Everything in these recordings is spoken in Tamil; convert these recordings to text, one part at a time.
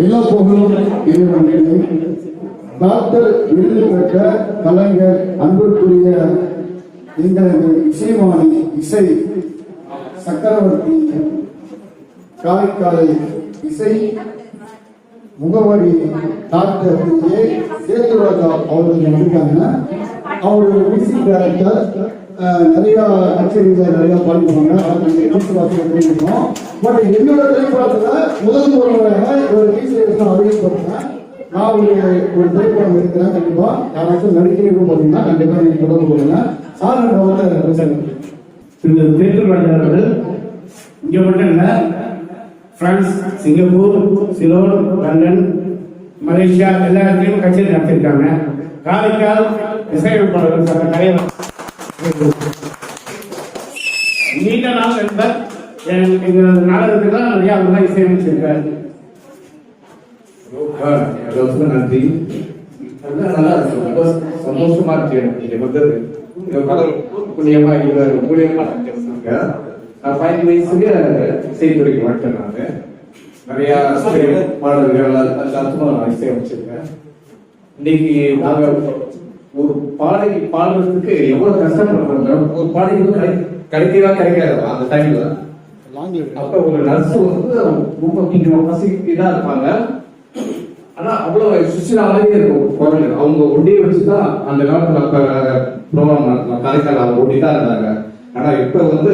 எல்லா புகழும் இறைவனுக்கு டாக்டர் விருது பெற்ற கலைஞர் அன்புக்குரிய எங்களது இசைவாணி இசை சக்கரவர்த்தி காரைக்காலை இசை முகவரி டாக்டர் ஏ சேத்துராஜா அவர்கள் இருக்காங்க. அவருடைய மியூசிக் டைரக்டர் நிறைய கச்சேரியில் நிறைய பாடிப்பாங்க தெரிஞ்சுக்கணும். பட் என்னோட திரைப்படத்துல முதல் முறையாக ஒரு மியூசிக் அறிவிப்படுறேன் நான் ஒரு ஒரு திரைப்படம் இருக்கிறேன் கண்டிப்பா. யாராச்சும் நடிக்கிறீங்க பார்த்தீங்கன்னா கண்டிப்பா நீங்க தொடர்பு கொள்ளுங்க. சார் வந்து பேசுறேன் இந்த தேர்தல் அவர்கள் இங்க மட்டும் இல்ல France Singapore Ceylon London Malaysia எல்லா இடத்துலையும் கச்சேரி நடத்திருக்காங்க காரைக்கால் இசையமைப்பாளர்கள் சங்க தலைவர். நீண்ட நாள் நண்பர் என்- எங்க நாடகத்துக்கு நிறைய அவர் தான் இசையமைச்சிருக்காரு ரொம்ப நன்றி. நல்லா நல்லா இருக்கு. ரொம்ப சந்தோஷமா இருக்கு எனக்கு. இங்க வந்தது. இந்த கடவுள் புண்ணியமா இவர் மூலியமா நான் தெரிஞ்சுங்க நான் பதினஞ்சு வயசுல இசைத்துறைக்கு வந்துட்டேன் நான். நிறைய இசை பாடல்கள் எல்லாத்துக்கும் நான் இசையமைச்சிருக்கேன் இன்னைக்கு நாங்க ஒரு பாடகி பாடுறதுக்கு எவ்வளவு கஷ்டப்படுறோம். ஒரு பாடகி கிடைக்கவா கிடைக்காது அந்த டைம்ல அப்ப ஒரு நர்ஸ் வந்து ரொம்ப கொஞ்சம் பசிக்கிட்டா இருப்பாங்க. ஆனா அவ்வளவு சுசிலாவே இருக்கும் குரல் அவங்க ஒண்டியை வச்சுதான் அந்த காலத்துல அப்ப ப்ரோக்ராம் நடத்தலாம் காரைக்கால் அவங்க ஒண்டி தான் இருந்தாங்க. ஆனா இப்ப வந்து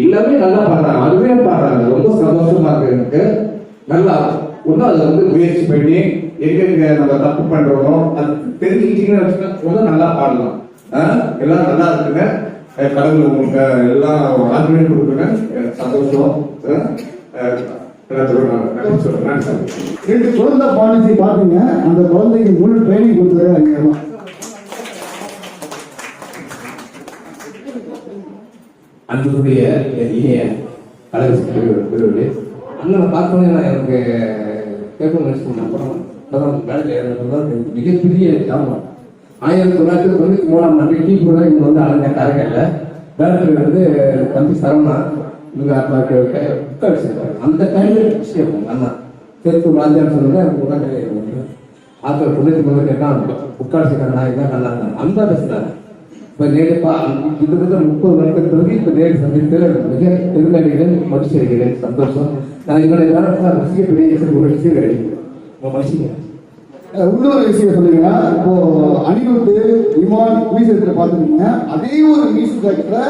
எல்லாமே நல்லா பாடுறாங்க அருமையா பாடுறாங்க. ரொம்ப சந்தோஷமா இருக்கு எனக்கு. நல்லா ஒன்னும் அதுல வந்து முயற்சி பண்ணி எங்க எங்க நம்ம தப்பு பண்றோமோ அது தெரிஞ்சுக்கிட்டீங்கன்னு வச்சுக்கோங்க. நல்லா பாடலாம். எல்லாம் நல்லா இருக்குங்க. கடவுள் உங்களுக்கு எல்லாம் ஆர்குமெண்ட் கொடுக்குங்க எனக்கு சந்தோஷம். ரெண்டு குழந்தை பாலிசி பாத்தீங்க அந்த குழந்தைக்கு முழு ட்ரைனிங் கொடுத்தது அங்கே தான் அன்புக்குரிய இனிய கலைஞர்களே அண்ணனை பார்த்தோன்னே நான் எனக்கு கேட்கணும்னு நினைச்சிருந்தேன் அப்புறம் வேலையில் மிகப்பெரிய ஞாபகம். ஆயிரத்தி தொள்ளாயிரத்தி தொண்ணூத்தி மூணாம் ஆண்டு டீ கூட இங்க வந்து அலைஞ்ச கரைகள்ல டேரக்டர் வந்து தம்பி சரவணா இவங்க அப்பா உட்காரிச்சிருக்காரு அந்த டைம்ல விஷயம் அண்ணா. திருப்பூர் ராஜான்னு சொன்னது எனக்கு உடனே ஆயிரத்தி தொண்ணூத்தி மூணு கேட்டான் உட்காரிச்சிருக்காங்க நான் இதான் நல்லா கண்ணா அந்த பேசுறாரு இப்போ நேரடி பா கிட்டத்தட்ட முப்பது வருடத்துக்கு பிறகு இப்போ நேரடி சந்தித்து மிக பெருமையுடன் மகிழ்ச்சி அடைகிறேன் சந்தோஷம். நான் என்னுடைய வேலை ரசிக்கக்கூடிய பெரிய ஒரு விஷயம் கிடைக்கும் மகிழ்ச்சிங்க. அஹ் இன்னொரு விஷயம் சொல்லுங்க. இப்போ அனிருத்து விமான் மியூசியத்தில் பார்த்துருக்கீங்க. அதே ஒரு மியூசிக் டைரக்டரை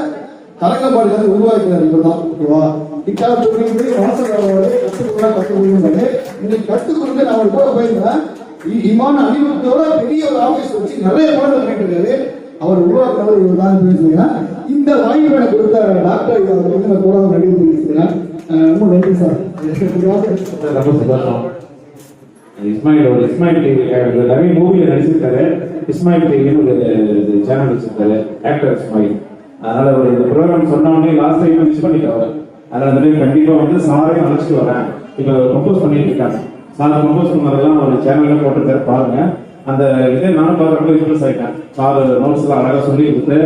கரங்கப்பாடுகளை உருவாக்கிறார் இவர் தான் ஓகேவா? இக்கால புரியுது மனசுக்காரோட கற்றுக்கொள்ள கற்றுக்கொள்ளுங்கிறது இன்னைக்கு கற்றுக்கொண்டு நான் ஒரு கூட போயிருந்தேன். இ- அனிருத்தோட பெரிய ஒரு ஆஃபீஸ் வச்சு நிறைய பாடல் பண்ணிட்டு அவர் உருவாக்குறவர் இவர் தான் பேசுகிறேன் இந்த வாய்ப்பு எனக்கு கொடுத்த டாக்டர் இவர் வந்து நான் கூட நன்றி தெரிவிச்சுக்கிறேன் ரொம்ப நன்றி சார். ரொம்ப சந்தோஷம். இஸ்மாயில் uh, ஒரு இஸ்மாயில் டிவி நிறைய மூவியில் நடிச்சிருக்காரு. இஸ்மாயில் டிவின்னு ஒரு சேனல் வச்சிருக்காரு. ஆக்டர் இஸ்மாயில் அதனால ஒரு இந்த ப்ரோக்ராம் சொன்ன உடனே லாஸ்ட் டைம் மிஸ் பண்ணிட்டாரு அதனால அந்த time வந்து சாரையும் அழைச்சிட்டு வரேன். இப்போ கம்போஸ் பண்ணிட்டு இருக்காங்க சார் கம்போஸ் பண்ணதெல்லாம் ஒரு சேனல்ல போட்டிருக்காரு பாருங்க. அந்த இதை நானும் பார்க்கறப்ப இன்ட்ரெஸ்ட் ஆகிட்டேன் சார் நோட்ஸ் எல்லாம் அழகா சொல்லி கொடுத்து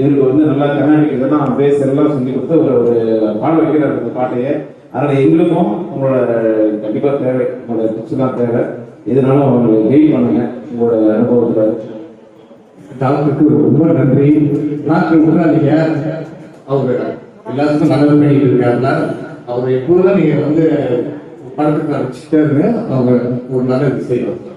இவருக்கு வந்து நல்லா கர்நாடிக் இதெல்லாம் பேஸ் எல்லாம் சொல்லி கொடுத்து ஒரு ஒரு பாட வைக்கிறார் அந்த பாட்டையே. அதனால எங்களுக்கும் உங்களோட கண்டிப்பாக தேவை. டிப்ஸ் தான் தேவை. இதனால உங்களுக்கு கைட் பண்ணுங்க. உங்களோட அனுபவத்துல. டாக்டருக்கு ரொம்ப நன்றி. டாக்டர் விட்டுறாதீங்க அவர் எல்லாத்துக்கும் நல்லது பண்ணிட்டு இருக்காருன்னா அவர் எப்போதும் நீங்க வந்து படத்துக்கு இருங்க அவங்க ஒரு நல்ல இது செய்வாங்க.